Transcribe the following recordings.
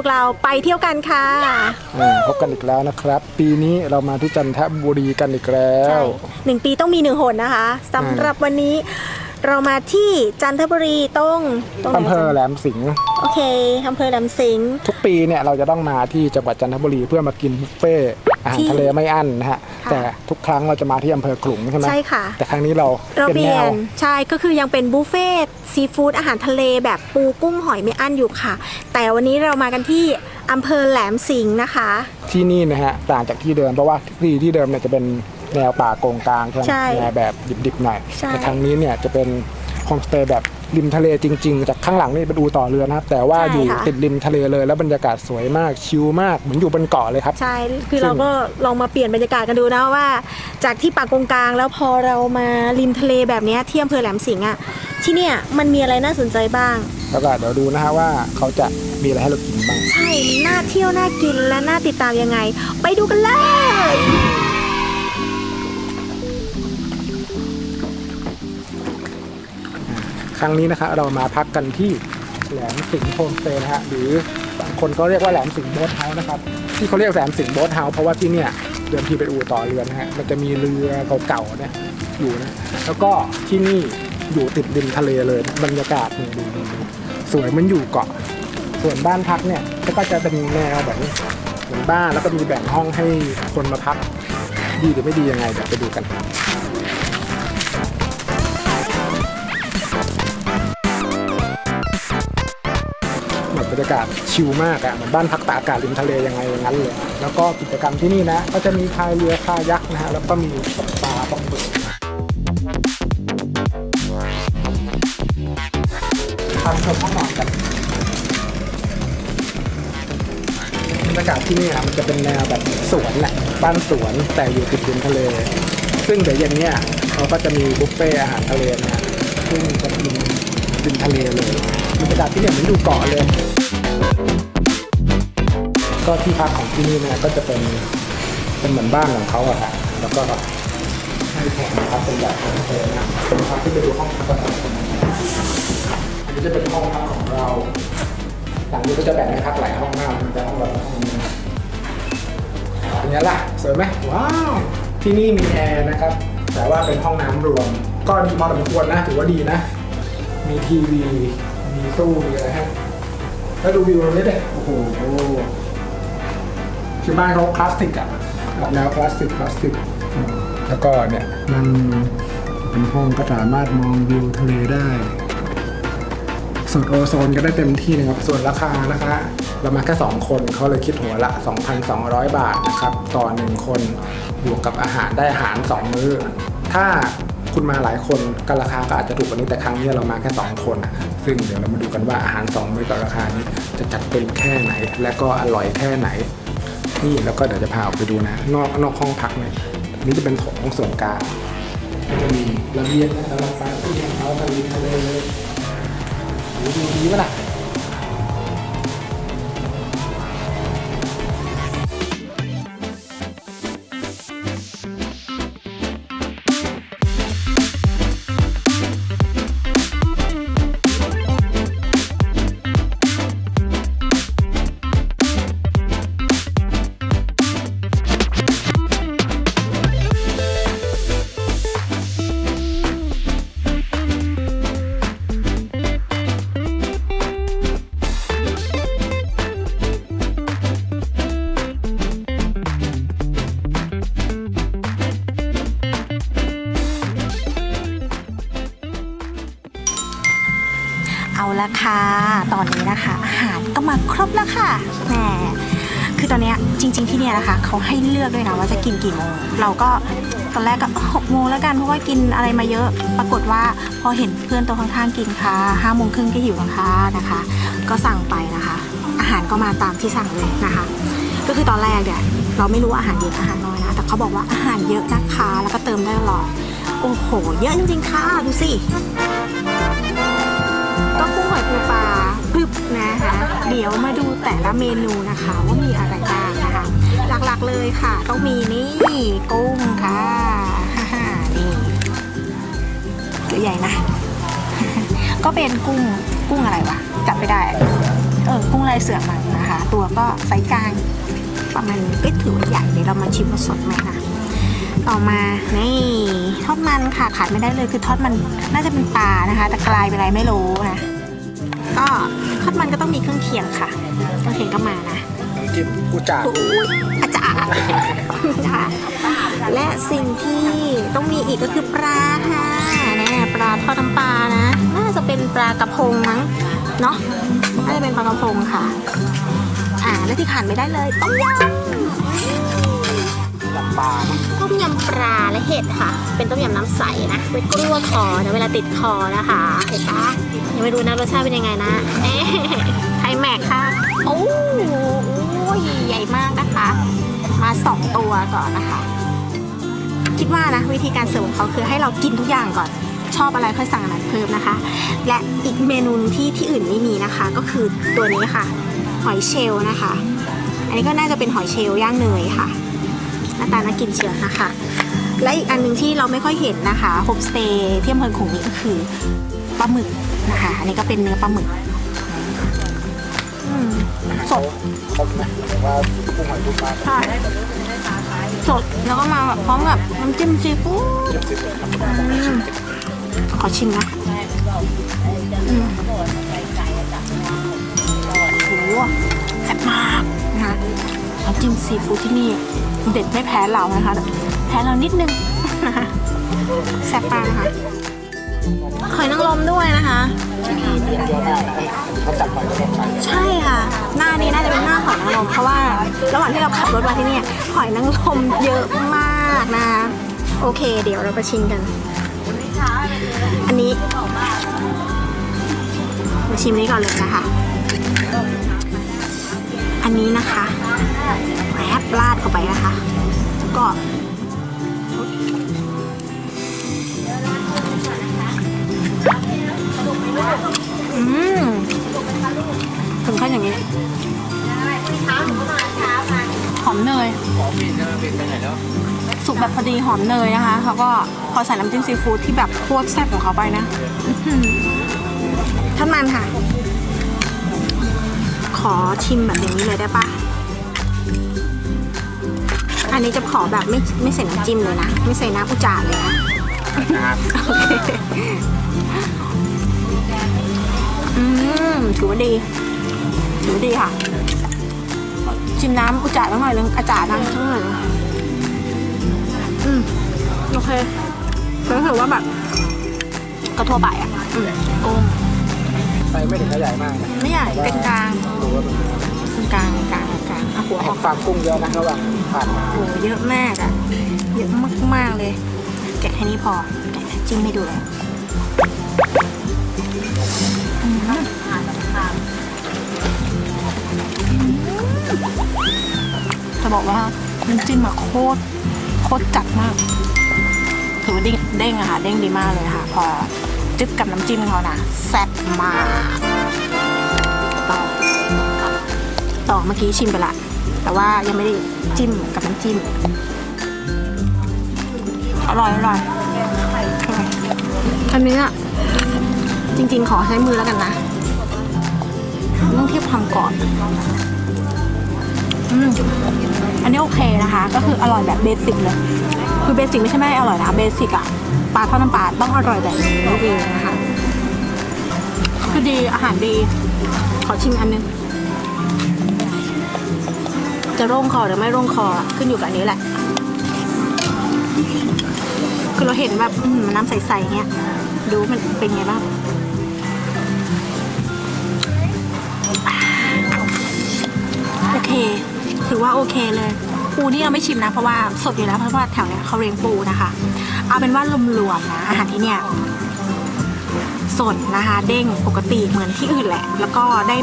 วกเราไปเที่ยวกันค่ะ อ่าพบกันอีกแล้วนะครับ ปีนี้เรามาที่จันทบุรีกันอีกแล้วหนึ่งปีต้องมีหนึ่งหนนะคะสำหรับวันนี้ เรามาที่จันทบุรีตรงตรงไหนอำเภอแหลมสิงห์โอเคอำเภอลำสิงห์ทุกปีเนี่ยเราจะต้องมาที่จังหวัดจันทบุรีเพื่อมากินบุฟเฟ่ต์ อาหารที่ทะเลไม่อั้นนะฮะค่ะแต่ทุกครั้งเราจะมาที่อำเภอขลุงใช่ไหมใช่ค่ะ แต่ครั้งนี้เราเราเป็นเปแนลี่ยวนใช่ก็คือยังเป็นบุฟเฟ่ซีฟู้ดอาหารทะเลแบบปูกุ้งหอยไม่อั้นอยู่ค่ะ แต่วันนี้เรามากันที่อำเภอแหลมสิงห์นะคะ ที่นี่นะฮะต่างจากที่เดิมเพราะว่าที่ที่เดิมเนี่ยจะเป็นแนวป่าโกงกลางใช่ไหมใช่แนวแบบดิบๆหน่อยใช่แต่ครั้งนี้เนี่ยจะเป็นโฮมสเตย์แบบ ริมทะเลจริง ๆ จากข้างหลังนี่เป็นอูต่อเรือนะครับ แต่ว่าอยู่ติดริมทะเลเลยแล้วบรรยากาศสวยมากชิลมากเหมือนอยู่บนเกาะเลยครับ ใช่ คือซึ่งเราก็ลองมาเปลี่ยนบรรยากาศกันดูนะว่า จากที่ป่ากงกลางแล้วพอเรามาริมทะเลแบบเนี้ยที่อำเภอแหลมสิงห์อะ ที่เนี่ยมันมีอะไรน่าสนใจบ้าง แล้วก็เดี๋ยวดูนะฮะว่าเขาจะมีอะไรให้เรากินบ้าง ใช่มันน่าเที่ยว น่ากินและน่าติดตามยังไง ไปดูกันเลย ครั้งนี้นะคะเรามาพักกันที่แหลมสิงห์โฮมสเตย์นะฮะหรือบางคนก็เรียกว่าแหลมสิงห์โบ๊ทเฮาส์นะครับที่เขาเรียกแหลมสิงห์โบ๊ทเฮาส์เพราะว่าที่เนี่ยเดิมทีเป็นอู่ต่อเรือนะฮะมันจะมีเรือเก่าๆเนี่ยอยู่นะแล้วก็ที่นี่อยู่ติดริมทะเลเลยบรรยากาศนี่ดูดูดูสวยมันอยู่เกาะ ส่วนบ้านพักเนี่ยก็จะเป็นแนวแบบนี้เหมือนบ้านแล้วก็มีแบ่งห้องให้คนมาพักดีหรือไม่ดียังไงเดี๋ยวไปดูกันากาศชิลมากอะเหมือนบ้านพักตากอากาศริมทะเลยังไงอย่างนั้นเลยแล้วก็กิจกรรมที่นี่นะ ก็จะมีพายเรือคายักนะฮะแล้วก็มีตกปลาตกหมึกพาชมห้องนอนกันบรรยากาศที่นี่อะมันจะเป็นแนวแบบสวนแหละบ้านสวนแต่อยู่ติดริมทะเล ซึ่งเดี๋ยวเย็นเนี้ยเขาก็จะมีบุฟเฟ่อาหารทะเลนะฮะซึ่งจะกินริมทะเลเลยบรรยากาศที่เนี่ยเหมือนอยู่เกาะเลย ก็ที่พักของที่นี่นะก็จะเป็นเป็นเหมือนบ้านของเขาอะฮะแล้วก็ให้แขกนะครับเป็นแบบของเธอนะเป็นพักที่ไปดูห้องพักก่อนอันนี้จะเป็นห้องพักของเรา หลังนี้ก็จะแบ่งให้พักหลายห้องมากมันจะห้องเราห้องนี้นะอันนี้ล่ะสวยไหมว้าวที่นี่มีแอร์นะครับ แต่ว่าเป็นห้องน้ำรวม ก็ดีพอสมควรนะถือว่าดีนะ มีทีวี มีตู้มีอะไรให้ แล้วดูวิวตรงนี้ด็โอ้โหคือบ้านเขาคลาสสิกอะออกแนวคลาสสิกคลาสสิกแล้วก็เนี่ยนั่งเป็นห้องก็สามารถมองวิวทะเลได้ส่วนโอโซนก็ได้เต็มที่นะครับ ส่วนราคานะคะ เรามาแค่ 2 คนเขาเลยคิดหัวละ 2,200 บาทนะครับ ต่อ 1 คน บวกกับอาหารได้อาหาร 2 มื้อ ถ้า คุณมาหลายคนก็ราคาก็อาจจะถูกกว่านี้แต่ครั้งนี้เรามาแค่ 2 คนอะซึ่งเดี๋ยวเรามาดูกันว่าอาหาร2มื้อกับราคานี้จะจัดเต็มแค่ไหน และก็อร่อยแค่ไหน นี่แล้วก็เดี๋ยวจะพาออกไปดูนะ นอกนอกห้องพักเนี่ยนี่จะเป็นโถงส่วนกลางก็จะมีระเบียงนะสำหรับปาร์ตี้ของเขาทะเลทะเลเลยดูดีปะล่ะ ค่ะ ตอนนี้นะคะ อาหารก็มาครบแล้วค่ะแหมคือตอนเนี้ยจริง ๆที่เนี่ยนะคะเขาให้เลือกด้วยนะว่าจะกินกี่โมงเราก็ตอนแรกก็หกโมงแล้วกันเพราะว่ากินอะไรมาเยอะ ปรากฏว่าพอเห็นเพื่อนตัวข้างๆกินค่ะห้าโมงครึ่งก็หิวแล้วค่ะนะคะ ก็สั่งไปนะคะ อาหารก็มาตามที่สั่งเลยนะคะ ก็คือตอนแรกเนี่ยเราไม่รู้อาหารเยอะอาหารน้อยนะแต่เขาบอกว่าอาหารเยอะนะคะแล้วก็เติมได้ตลอดโอ้โห เยอะจริงๆค่ะดูสิ ปูปลาพึบนะคะ เดี๋ยวมาดูแต่ละเมนูนะคะว่ามีอะไรบ้างนะคะ หลักๆเลยค่ะ ต้องมีนี่กุ้งค่ะนี่ตัวใหญ่นะ ก็เป็นกุ้งกุ้งอะไรวะจับไม่ได้เออกุ้งลายเสือมันนะคะ ตัวก็ไซส์กลางประมาณนี้ถือว่าใหญ่เดี๋ยวเรามาชิมว่าสดไหมคะต่อมานี่ทอดมันค่ะขาดไม่ได้เลยคือทอดมันน่าจะเป็นปลานะคะ แต่กลายเป็นอะไรไม่รู้นะ ก็ทอดมันก็ต้องมีเครื่องเคียงค่ะเครื่องเคียงก็มานะจิ้มกูจ่าอุ๊ยอาจารย์ค่ะและสิ่งที่ต้องมีอีกก็คือปลาค่ะเนี่ยปลาทอดน้ำปลานะ น่าจะเป็นปลากระพงมั้งเนาะน่าจะเป็นปลากระพงค่ะ อ่าและที่ขาดไม่ได้เลยต้มยลำปลาต้มยำปลาและเห็ดค่ะ เป็นต้มยำน้ำใสนะไว้กลัวคอนะเวลาติดคอนะคะ เห็นปะยังไม่รู้นะรสชาติเป็นยังไงนะเอ๊ไทยแม็กค่ะ โอ้โหใหญ่มากนะคะ มาสองตัวก่อนนะคะ คิดว่านะวิธีการเสิร์ฟของเขาคือให้เรากินทุกอย่างก่อนชอบอะไรค่อยสั่งอันนั้นเพิ่มนะคะ และอีกเมนูที่ที่อื่นไม่มีนะคะ ก็คือตัวนี้ค่ะ หอยเชลล์นะคะ อันนี้ก็น่าจะเป็นหอยเชลล์ย่างเนยค่ะ น้าตาน่ากินเชียวนะคะ และอีกอันหนึ่งที่เราไม่ค่อยเห็นนะคะโฮมสเตย์ที่อำเภอขลุงนี้ก็คือปลาหมึกนะคะ อันนี้ก็เป็นเนื้อปลาหมึกอืมสดครบไหมหรือว่ากุ้งหอยกุ้งปลาใช่สดแล้วก็มาแบบพร้อมกับน้ำจิ้มซีฟู้ดจิ้มซีฟู้ดครับอืมขอชิมนะ น้ำจิ้มซีฟู้ดที่นี่ เด็ดไม่แพ้เรานะคะ แพ้เรานิดนึงนะคะแซ่บมากนะคะหอยนางรมด้วยนะคะใช่ค่ะ หน้านี้น่าจะเป็นหน้าหอยนางรมเพราะว่าระหว่างที่เราขับรถมาที่นี่หอยนางรมเยอะมากนะคะโอเค เดี๋ยวเราไปชิมกัน อันนี้มาชิมนี้ก่อนเลยนะคะ อันนี้นะคะ แวบราดเข้าไปนะคะแล้วก็อืมถึงขั้นอย่างนี้หอมเนยสุกแบบพอดีหอมเนยนะคะแล้วก็พอใส่น้ำจิ้มซีฟู้ดที่แบบโคตรแซ่บของเขาไปนะท่านมันค่ะ ขอชิมแบบอย่างนี้เลยได้ปะ อันนี้จะขอแบบไม่ไม่ใส่น้ำจิ้มเลยนะ ไม่ใส่น้ำอุจาระเลยนะ นะครับโอเค อืม ถือว่าดี ถือว่าดีค่ะ ชิมน้ำอุจจาระหน่อยนึงอาจารย์นะสักหน่อยนึงอืม โอเครู้สึกว่าแบบก็ทั่วไปอะ อืมกุ้งไซส์ไม่ถึงกับใหญ่มากนะไม่ใหญ่เป็นกลางดูว่ามันกล หัวอเห็อกฟาร์มกุ้งเยอะนะระหว่างผ่านโอ้โหเยอะมากอะ เยอะมากๆเลย แกะแค่นี้พอแกะจิ้มไม่ดูเลยอืมจะบอกว่าน้ำจิ้มอะโคตรโคตรจัดมากถือว่าเด้งเด้งอะค่ะ เด้งดีมากเลยค่ะ พอจึ๊บกับน้ำจิ้มเขานะแซ่บมาก ต่อ ต่อเมื่อกี้ชิมไปละ แต่ว่ายังไม่ได้จิ้มกับน้ำจิ้ม อร่อย อร่อย อันนี้อะจริง ๆ ขอใช้มือแล้วกันนะต้องเทียบความกรอบอืมอันนี้โอเคนะคะ ก็คืออร่อยแบบเบสิกเลย คือเบสิกไม่ใช่ไม่อร่อยนะเบสิกอะปลาทอดน้ำปลาต้องอร่อยแบบนี้เองนะคะ คือดีอาหารดี ขอชิมอันนึง จะร่งคอหรือไม่ร่งคอขึ้นอยู่กับอันนี้แหละ คือเราเห็นแบบมันน้ำใสๆเงี้ย ดูมันเป็นไงบ้างโอเค ถือว่าโอเคเลย ปูนี่เราไม่ชิมนะ เพราะว่าสดอยู่แล้วเพราะว่าแถวเนี้ยเขาเลี้ยงปูนะคะ เอาเป็นว่ารวมๆนะ อาหารที่เนี่ยสดนะคะ เด้งปกติเหมือนที่อื่นแหละ แล้วก็ได้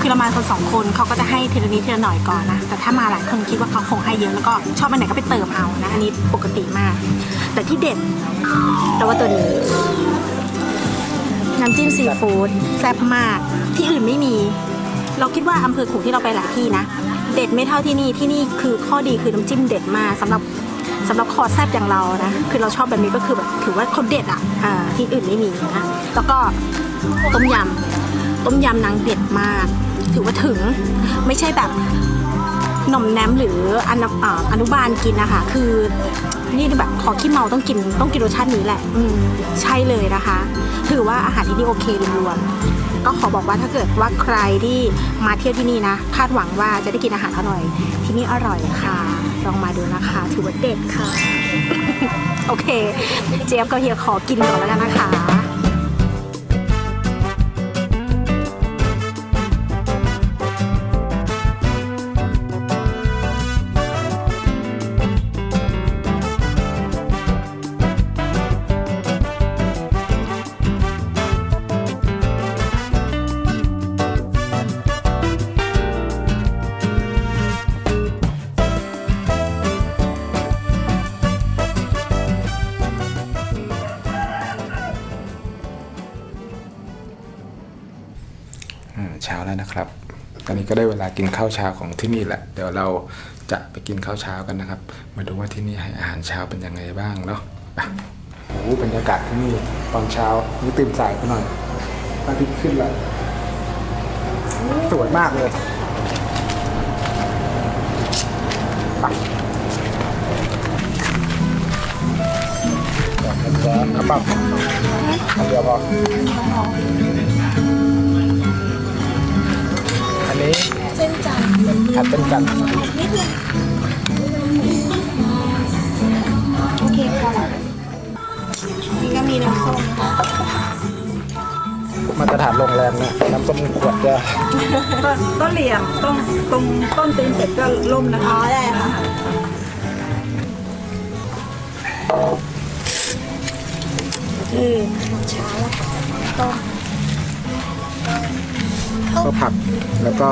คือเรามาคนสองคนเขาก็จะให้ทีละนิดทีละหน่อยก่อนนะ แต่ถ้ามาหลายคนคิดว่าเขาคงให้เยอะแล้วก็ชอบอันไหนก็ไปเติมเอานะ อันนี้ปกติมาก แต่ที่เด็ดแต่ว่าตัวนี้น้ำจิ้มซีฟู้ดแซ่บมาก ที่อื่นไม่มี เราคิดว่าอำเภอขุงที่เราไปหลายที่นะ เด็ดไม่เท่าที่นี่ที่นี่คือข้อดีคือน้ำจิ้มเด็ดมากสำหรับสำหรับคอแซ่บอย่างเรานะ คือเราชอบแบบนี้ก็คือแบบถือว่าเขาเด็ดอะที่อื่นไม่มีนะ แล้วก็ต้มยำ ต้มยำนางเด็ดมาก ถือว่าถึงไม่ใช่แบบหน่อมแนมหรืออนุอ่าอนุบาลกินนะคะคือนี่แบบขอขี้เมาต้องกินต้องกินรสชาตินี้แหละ อืมใช่เลยนะคะ ถือว่าอาหารที่นี่โอเครวมๆก็ขอบอกว่าถ้าเกิดว่าใครที่มาเที่ยวที่นี่นะ คาดหวังว่าจะได้กินอาหารอร่อย ที่นี่อร่อยค่ะ ลองมาดูนะคะ ถือว่าเด็ดค่ะ โอเค เจี๊ยบกับเฮียขอกินก่อนแล้วกันนะคะ ก็ได้เวลากินข้าวเช้าของที่นี่แหละ เดี๋ยวเราจะไปกินข้าวเช้ากันนะครับ มาดูว่าที่นี่ให้อาหารเช้าเป็นยังไงบ้างเนาะโอ้บรรยากาศที่นี่ตอนเช้านี่ตื่นสายไปหน่อยอาทิตย์ขึ้นแล้วสวยมากเลยไปก่อนนะจ๊ะน้ำปับเอาเดียวพอ นนี้เส้นจันทร์ผัดเป็นกันโอเคค่ะนี่ก็มีน้ำส้มนะคะมาตรฐานโรงแรมเนี่ยน้ำส้มขวดจะต้นต้นเหลี่ยมตรงตรงต้นตีนเสร็จก็ล่มนะคะอ๋อได้ค่ะอืมเช้าแล้วค่ะ ต้มก็ผักแล้วก็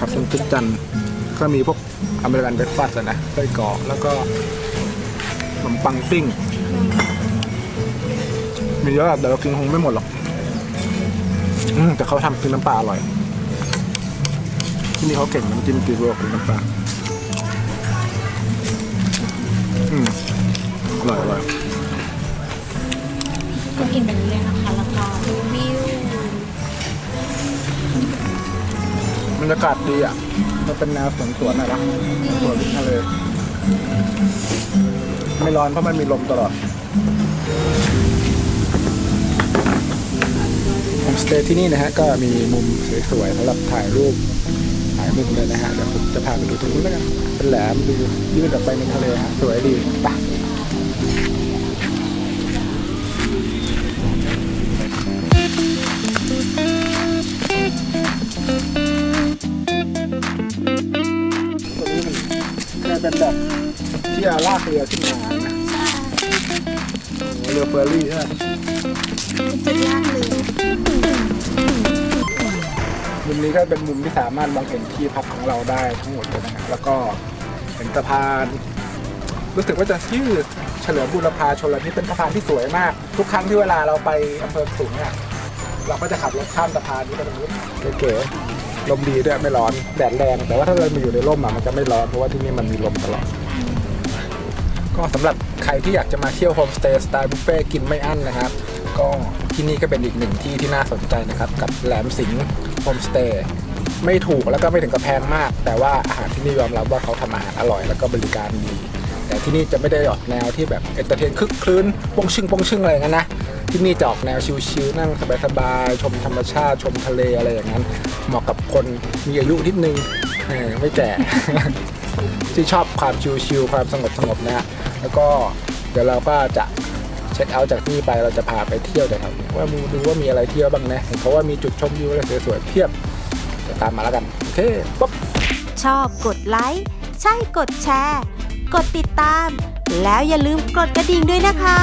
ผักเป็นทุกจันทร์ก็มีพวกอเมริกันเบรคฟาสต์นะไส้กรอกแล้วก็ขนมปังปิ้ง มีเยอะอะแต่เรากินคงไม่หมดหรอกอืมแต่เขาทำกินน้ำปลาอร่อย ที่นี่เขาเก่งน้ำจิ้มกีโร่กินน้ำปลาอืมอร่อยอร่อย ก็กินแบบนี้เลยนะคะแล้วก็ดูวิว รรยากาศดีอะ มันเป็นแนวสวนสวนอะนะสวนทะเล ไม่ร้อนเพราะมันมีลมตลอดโฮมสเตย์ที่นี่นะฮะ ก็มีมุมสวยๆสำหรับถ่ายรูปถ่ายมุมเลยนะฮะ เดี๋ยวผมจะพาไปดูตรงนู้นแล้วกันเป็นแหลมดูยื่นออกไปในทะเลฮะ สวยดีไป ที่เอาลากเรือขึ้นมานะโอ้เรือเฟอร์รี่ใช่ไหมจุดล่างเลยมุมนี้ก็เป็นมุมที่สามารถมองเห็นที่พักของเราได้ทั้งหมดเลยนะครับแล้วก็เห็นสะพาน รู้สึกว่าจะชื่อเฉลิมบุรพาชนละทิศเป็นสะพานที่สวยมาก ทุกครั้งที่เวลาเราไปอำเภอสูงเนี่ยเราก็จะขับรถข้ามสะพานนี้ไปตรงนู้นเก๋ๆลมดีด้วยไม่ร้อนแดดแรง แต่ว่าถ้าเรามาอยู่ในร่มอะมันจะไม่ร้อนเพราะว่าที่นี่มันมีลมตลอด ก็สำหรับใครที่อยากจะมาเที่ยวโฮมสเตย์สไตล์บุฟเฟ่กินไม่อั้นนะครับ ก็ที่นี่ก็เป็นอีกหนึ่งที่ที่น่าสนใจนะครับ กับแหลมสิงห์โฮมสเตย์ไม่ถูกแล้วก็ไม่ถึงกับแพงมาก แต่ว่าอาหารที่นี่ยอมรับว่าเขาทำอาหารอร่อย แล้วก็บริการดี แต่ที่นี่จะไม่ได้ออกแนวที่แบบเอนเตอร์เทนคึกคลื้นปงชึ่งปงชึ่งอะไรอย่างนั้นนะ ที่นี่จะออกแนวชิลๆนั่งสบายๆชมธรรมชาติชมทะเลอะไรอย่างนั้น เหมาะกับคนมีอายุนิดนึงเออไม่แก่ ที่ชอบความชิลๆความสงบสงบๆนะฮะ แล้วก็เดี๋ยวเราก็จะเช็คเอาท์จากที่ไปเราจะพาไปเที่ยวแต่ครับว่ามูดูว่ามีอะไรเที่ยวบ้างนะเห็นเขาว่ามีจุดชมวิวอะไรสวยๆเพียบจะตามมาแล้วกันโอเคปุ๊บชอบกดไลค์ใช่กดแชร์ กดติดตาม แล้วอย่าลืมกดกระดิ่งด้วยนะคะ